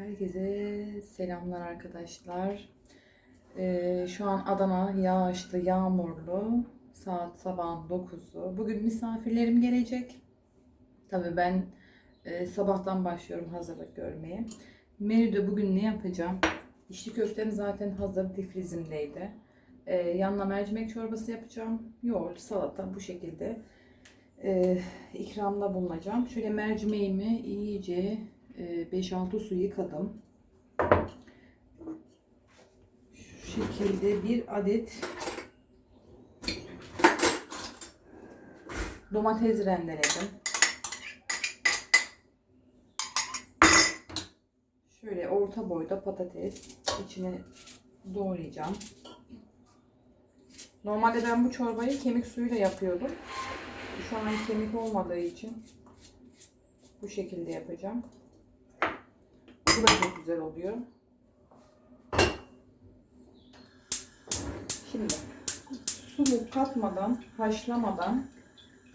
Herkese selamlar arkadaşlar. Ee, şu an Adana yağışlı, yağmurlu. Saat sabahın 9'u. Bugün misafirlerim gelecek. Tabii ben e, sabahtan başlıyorum hazırlık görmeye. Menüde bugün ne yapacağım? İçli köftem zaten hazır difrizimdeydi. Ee, yanına mercimek çorbası yapacağım. Yoğurt, salata bu şekilde e, ikramda bulunacağım. Şöyle mercimeğimi iyice 5-6 su yıkadım. Şu şekilde bir adet domates rendeledim. Şöyle orta boyda patates içine doğrayacağım. Normalde ben bu çorbayı kemik suyuyla yapıyordum. Şu an kemik olmadığı için bu şekilde yapacağım. Da çok güzel oluyor. Şimdi su katmadan, haşlamadan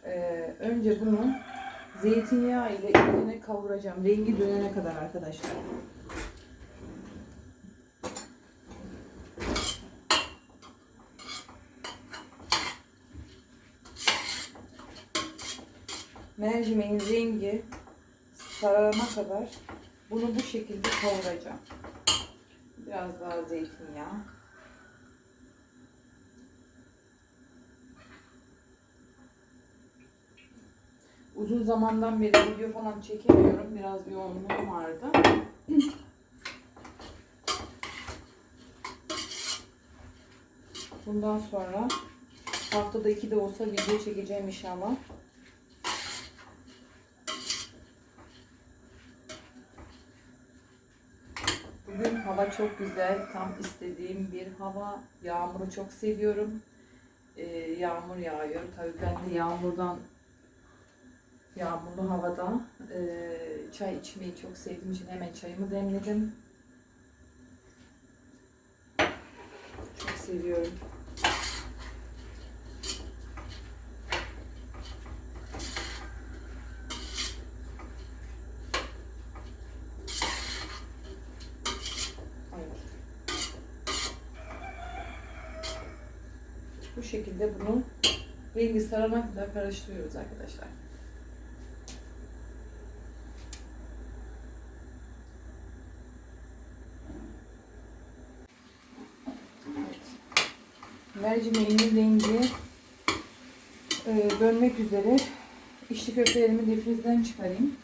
e, önce bunu zeytinyağı ile içine kavuracağım. Rengi dönene kadar arkadaşlar. mercimeğin rengi sararana kadar bunu bu şekilde kavuracağım. Biraz daha zeytinyağı. Uzun zamandan beri video falan çekemiyorum. Biraz yoğunluğum vardı. Bundan sonra haftada iki de olsa video çekeceğim inşallah. Bugün hava çok güzel. Tam istediğim bir hava. Yağmuru çok seviyorum. Ee, yağmur yağıyor. Tabii ben de yağmurdan yağmurlu havada e, çay içmeyi çok sevdiğim için hemen çayımı demledim. Çok seviyorum. Bu şekilde bunu rengi sarana kadar karıştırıyoruz arkadaşlar. Evet. Mercimeğimin rengi e, dönmek üzere. İçli köftelerimi difrizden çıkarayım.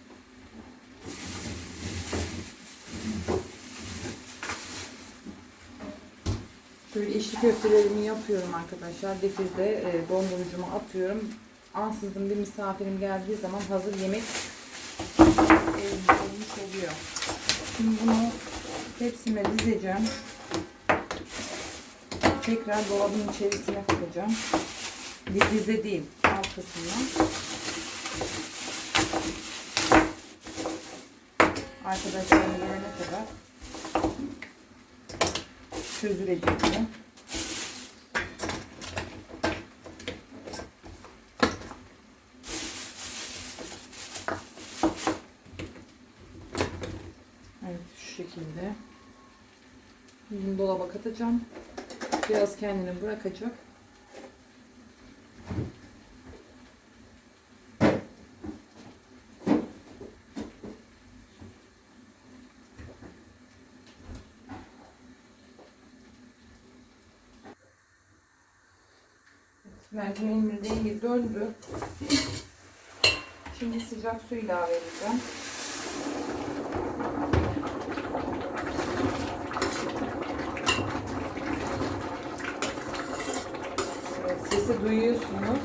Şöyle içli köftelerimi yapıyorum arkadaşlar. Difrizde e, dondurucuma atıyorum. Ansızın bir misafirim geldiği zaman hazır yemek elimde olmuş. Şimdi bunu tepsime dizeceğim. Tekrar dolabın içerisine koyacağım. Difrizde değil, alt kısmına. Arkadaşlarım gelene kadar çözülecek bu. Evet şu şekilde. Bunu dolaba katacağım. Biraz kendini bırakacak. Mercimeğimin rengi döndü. Şimdi sıcak su ilave edeceğim. Evet, sesi duyuyorsunuz.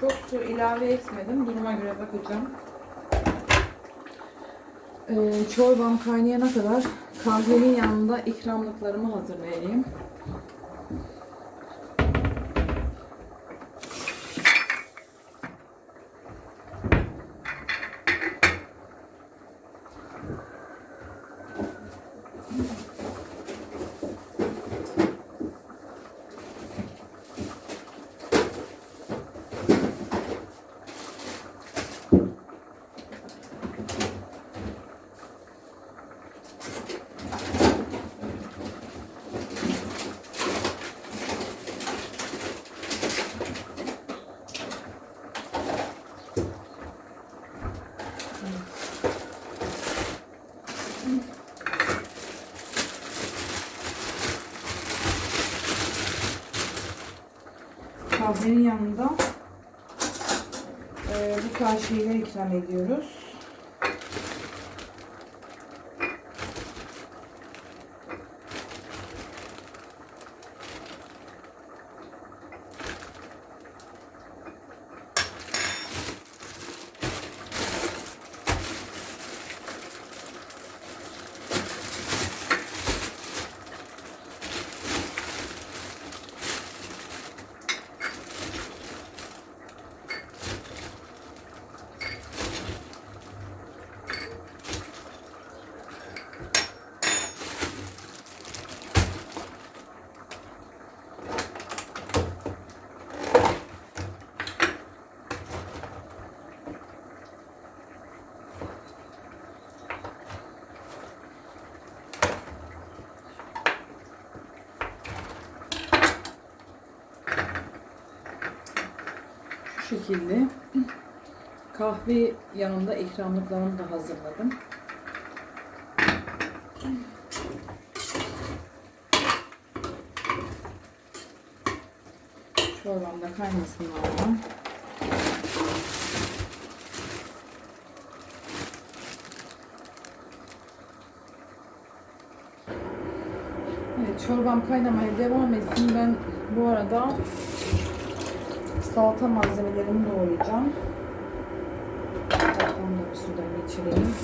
Çok su ilave etmedim. Duruma göre bakacağım. Ee, çorbam kaynayana kadar kahvenin yanında ikramlıklarımı hazırlayayım. Kahvenin yanında e, bu tarz şeyler ikram ediyoruz. Şu şekilde kahve yanında ikramlıklarımı da hazırladım. Çorbam da kaynasın valla. Evet, çorbam kaynamaya devam etsin. Ben bu arada salata malzemelerimi doğrayacağım. Da bir sudan geçireyim.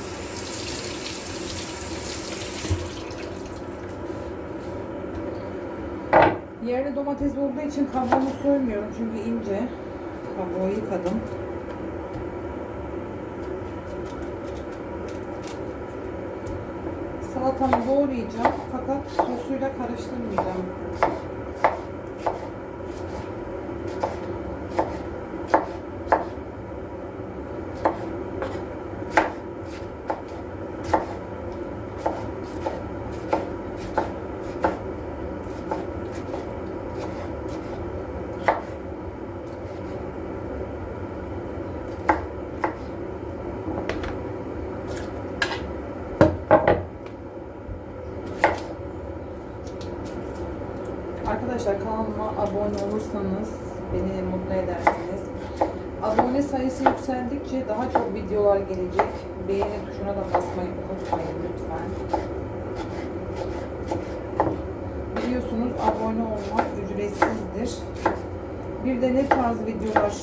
Yerli domates olduğu için kabuğunu soymuyorum çünkü ince. Kabuğu yıkadım. Salatamı doğrayacağım fakat sosuyla karıştırmayacağım. Arkadaşlar kanalıma abone olursanız beni mutlu edersiniz. Abone sayısı yükseldikçe daha çok videolar gelecek. Beğeni tuşuna da basmayı unutmayın lütfen. Biliyorsunuz abone olmak ücretsizdir. Bir de ne tarz videolar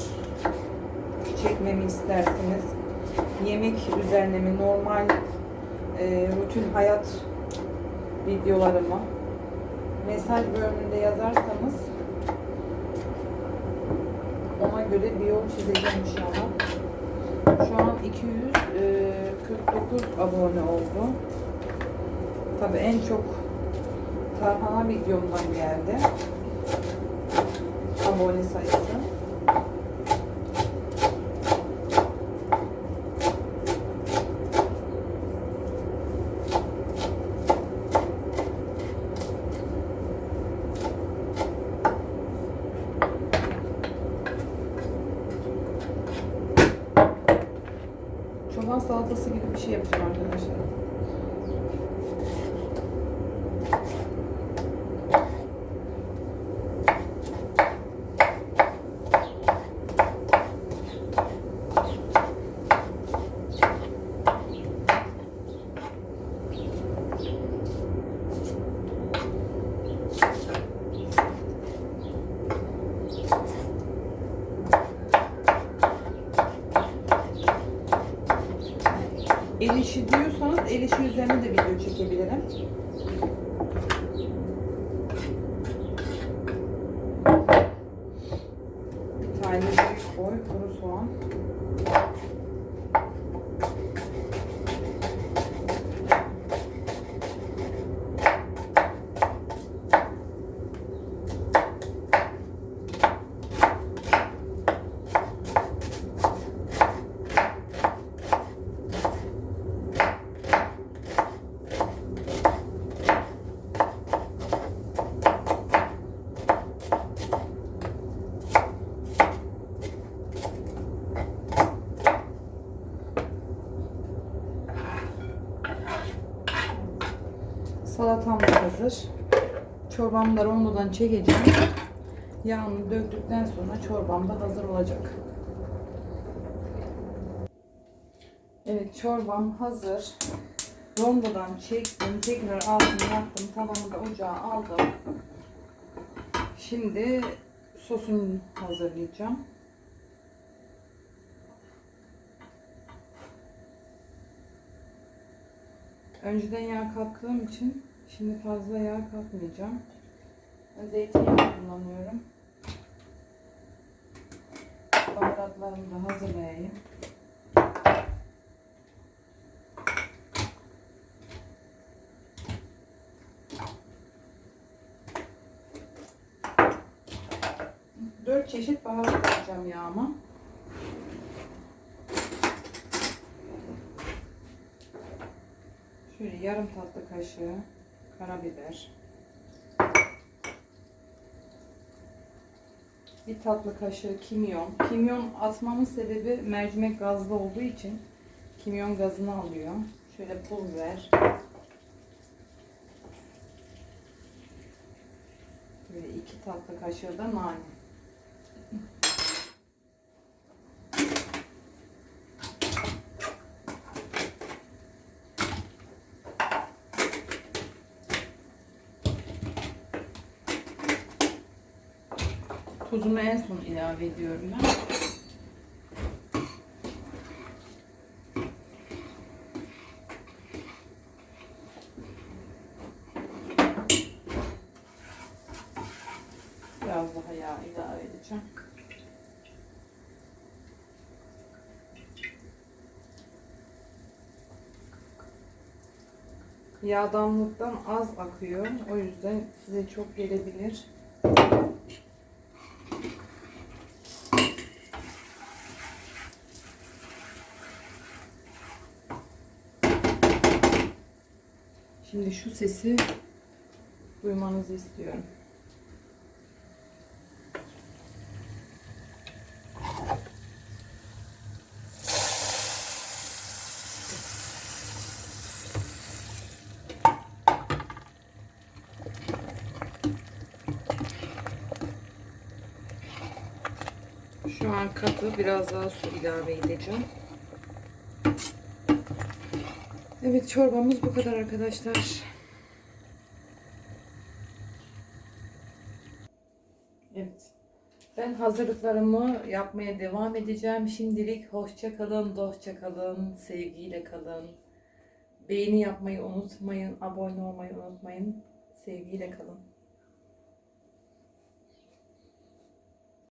çekmemi istersiniz? Yemek üzerine mi? Normal e, rutin hayat videolarımı mesaj bölümünde yazarsanız ona göre bir yol çizeceğim inşallah. Şu an 249 abone oldu. Tabi en çok tarhana videomdan geldi. Abone sayısı. Tane büyük boy kuru soğan. Da rondodan çekeceğim. Yağını döktükten sonra çorbam da hazır olacak. Evet çorbam hazır. Rondodan çektim. Tekrar altını yaktım. Tavamı da ocağa aldım. Şimdi sosunu hazırlayacağım. Önceden yağ kattığım için şimdi fazla yağ katmayacağım. Zeytinyağı kullanıyorum. Baharatlarımı da hazırlayayım. Dört çeşit baharat koyacağım yağıma. Şöyle yarım tatlı kaşığı karabiber. Bir tatlı kaşığı kimyon. Kimyon atmamın sebebi mercimek gazlı olduğu için kimyon gazını alıyor. Şöyle pul biber. Böyle iki tatlı kaşığı da nane. Tuzunu en son ilave ediyorum ben. Biraz daha yağ ilave edeceğim. Yağdanlıktan az akıyor. O yüzden size çok gelebilir. Şimdi şu sesi duymanızı istiyorum. Şu an katı biraz daha su ilave edeceğim. Evet çorbamız bu kadar arkadaşlar. Evet. Ben hazırlıklarımı yapmaya devam edeceğim. Şimdilik hoşça kalın, dostça kalın, sevgiyle kalın. Beğeni yapmayı unutmayın, abone olmayı unutmayın. Sevgiyle kalın.